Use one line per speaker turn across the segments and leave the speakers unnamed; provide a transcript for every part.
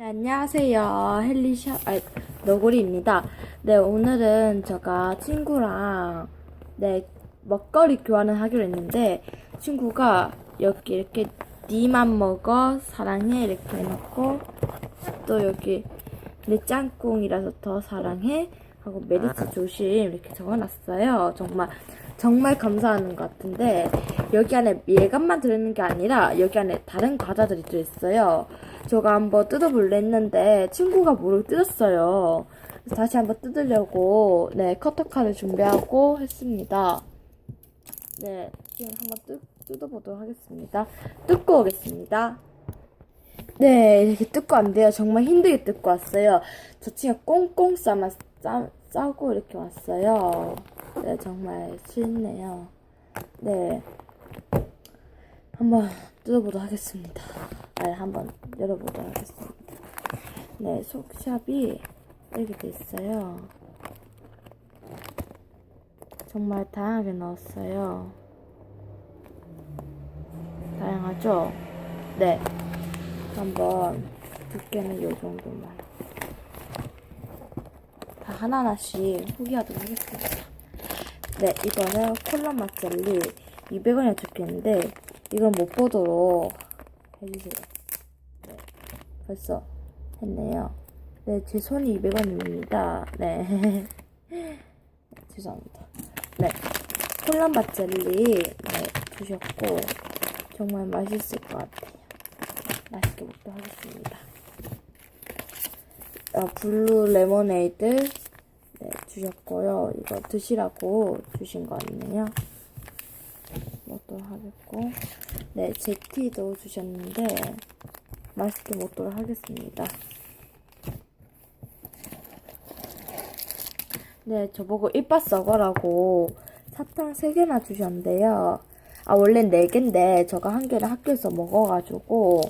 네, 안녕하세요. 헬리샤, 아, 너구리입니다. 네, 오늘은 제가 친구랑, 네, 먹거리 교환을 하기로 했는데, 친구가 여기 이렇게, 니만 먹어, 사랑해, 이렇게 해놓고, 또 여기, 내 짱꿍이라서 더 사랑해, 하고 메리트 조심, 이렇게 적어놨어요. 정말, 정말 감사하는 것 같은데, 여기 안에 예감만 들어있는 게 아니라, 여기 안에 다른 과자들이 들어있어요. 제가 한번 뜯어볼래 했는데 친구가 모르고 뜯었어요. 그래서 다시 한번 뜯으려고 네 커터칼을 준비하고 했습니다. 네 지금 한번 뜯, 뜯어보도록 하겠습니다. 뜯고 오겠습니다. 네 이렇게 뜯고 안 돼요. 정말 힘들게 뜯고 왔어요. 저 친구가 꽁꽁 싸만 싸, 싸고 이렇게 왔어요. 네 정말 싫네요. 네 한번 뜯어보도록 하겠습니다. 아, 한번 열어보도록 하겠습니다. 네, 속샵이 이렇게 돼 있어요. 정말 다양하게 넣었어요. 다양하죠? 네. 한번 두께는 이 정도만. 다 하나하나씩 후기하도록 하겠습니다. 네, 이거는 콜라 맛 젤리 200원에 적혀있는데 이건 못 보도록 해주세요. 네, 벌써 했네요. 네, 제 손이 200원입니다. 네. 죄송합니다. 네. 콜라 맛 젤리, 네, 주셨고, 정말 맛있을 것 같아요. 맛있게 먹도록 하겠습니다. 어, 블루 레모네이드, 네, 주셨고요. 이거 드시라고 주신 거 아니에요? 먹도록 하겠고, 네, 제티도 주셨는데, 맛있게 먹도록 하겠습니다. 네, 저보고 이빨 썩어라고 사탕 3개나 주셨는데요. 아, 원래 4개인데, 저가 한 개를 학교에서 먹어가지고,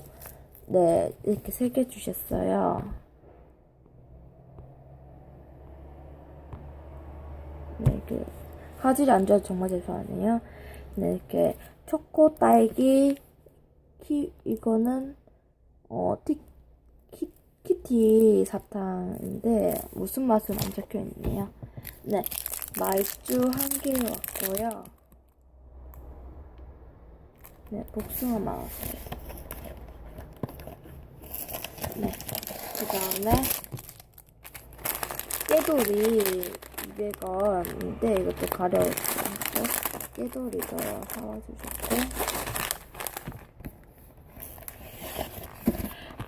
네, 이렇게 3개 주셨어요. 네, 그, 화질이 안 좋아서 정말 죄송하네요. 네, 이렇게, 초코, 딸기, 키, 이거는, 어, 티, 키, 키티 사탕인데, 무슨 맛은 안 적혀 있네요. 네, 말주 한 개 왔고요. 네, 복숭아 나왔어요. 네, 그 다음에, 깨돌이 200원인데, 이것도 가려웠어요. 깨돌이도 사와주셨고,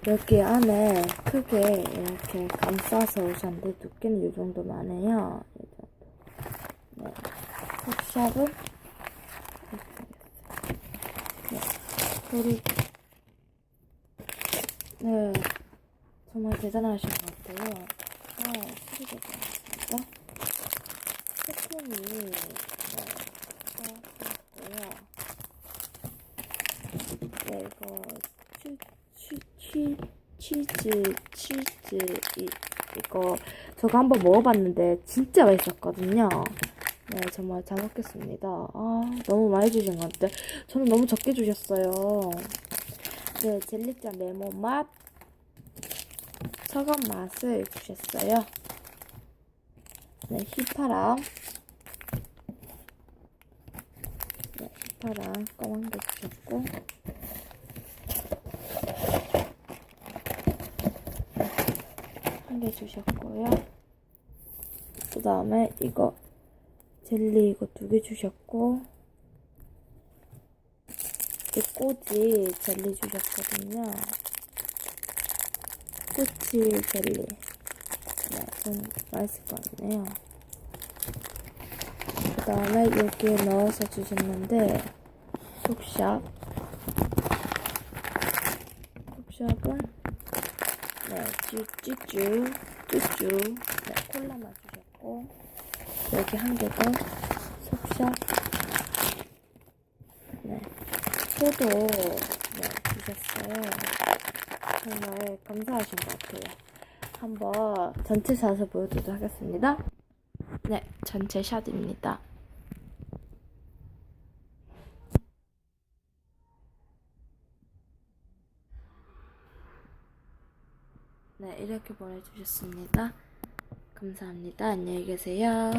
여기 안에 크게 이렇게 감싸서 오셨는데 두께는 이 정도만 해요. 이 정도. 네. 컵샵은 네. 그리고 네. 정말 대단하신 것 같아요. 아, 소리가 나왔습니다. 스푼이 네. 사왔고요. 네, 이거 추, 추, 추, 치즈, 치즈, 이, 이거, 저거 한번 먹어봤는데, 진짜 맛있었거든요. 네, 정말 잘 먹겠습니다. 아, 너무 많이 주신 것 같아요. 저는 너무 적게 주셨어요. 네, 젤리짠 레몬 맛, 서간 맛을 주셨어요. 네, 휘파람. 네, 휘파람 검은 게 주셨고, 한 개 주셨고요. 그 다음에 이거 젤리 이거 두 개 주셨고 이 꼬지 젤리 주셨거든요. 꼬치 젤리. 네, 좀 맛있을 것 같네요. 그 다음에 여기에 넣어서 주셨는데 속샵 속샵은 네, 쭈쭈쭈, 쭈쭈. 네, 콜라만 주셨고, 여기 한 개 더, 속샷. 네, 포도, 네, 주셨어요. 정말 감사하신 것 같아요. 한번 전체 샷을 보여드리도록 하겠습니다. 네, 전체 샷입니다. 네, 이렇게 보내주셨습니다. 감사합니다. 안녕히 계세요.